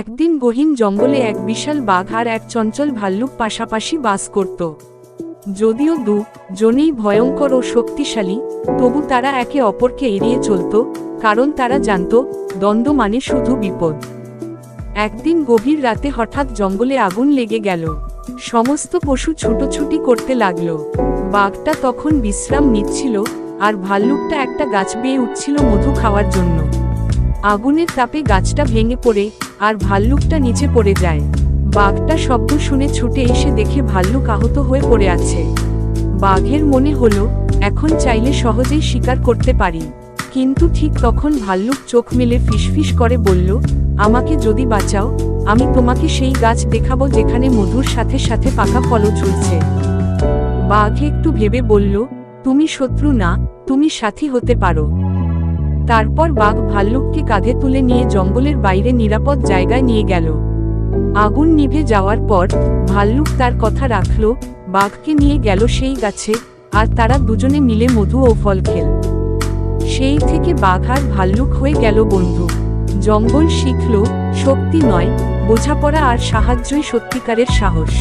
একদিন গহীন জঙ্গলে এক বিশাল বাঘ আর এক চঞ্চল ভাল্লুক পাশাপাশি বাস করত। যদিও দু জনেই ভয়ঙ্কর ও শক্তিশালী, তবু তারা একে অপরকে এড়িয়ে চলত, কারণ তারা জানত দ্বন্দ্ব মানে শুধু বিপদ। একদিন গভীর রাতে হঠাৎ জঙ্গলে আগুন লেগে গেল। সমস্ত পশু ছুটোছুটি করতে লাগল। বাঘটা তখন বিশ্রাম নিচ্ছিল আর ভাল্লুকটা একটা গাছ বেয়ে উঠছিল মধু খাওয়ার জন্য। আগুনের তাপে গাছটা ভেঙে পড়ে আর ভাল্লুকটা নিচে পড়ে যায়। বাঘটা শব্দ শুনে ছুটে এসে দেখে ভাল্লুক আহত হয়ে পড়ে আছে। বাঘের মনে হলো, এখন চাইলে সহজেই শিকার করতে পারি। কিন্তু ঠিক তখন ভাল্লুক চোখ মেলে ফিসফিস করে বলল, আমাকে যদি বাঁচাও, আমি তোমাকে সেই গাছ দেখাবো যেখানে মধুর সাথে সাথে পাকা ফলও ঝুলছে। বাঘ একটু ভেবে বলল, তুমি শত্রু না, তুমি সাথী হতে পারো। তারপর বাঘ ভাল্লুককে কাঁধে তুলে নিয়ে জঙ্গলের বাইরে নিরাপদ জায়গায় নিয়ে গেল। আগুন নিভে যাওয়ার পর ভাল্লুক তার কথা রাখল, বাঘকে নিয়ে গেল সেই গাছে, আর তারা দুজনে মিলে মধু ও ফল খেল। সেই থেকে বাঘ আর ভাল্লুক হয়ে গেল বন্ধু। জঙ্গল শিখল, শক্তি নয়, বোঝাপড়া আর সাহায্যই সত্যিকারের সাহস।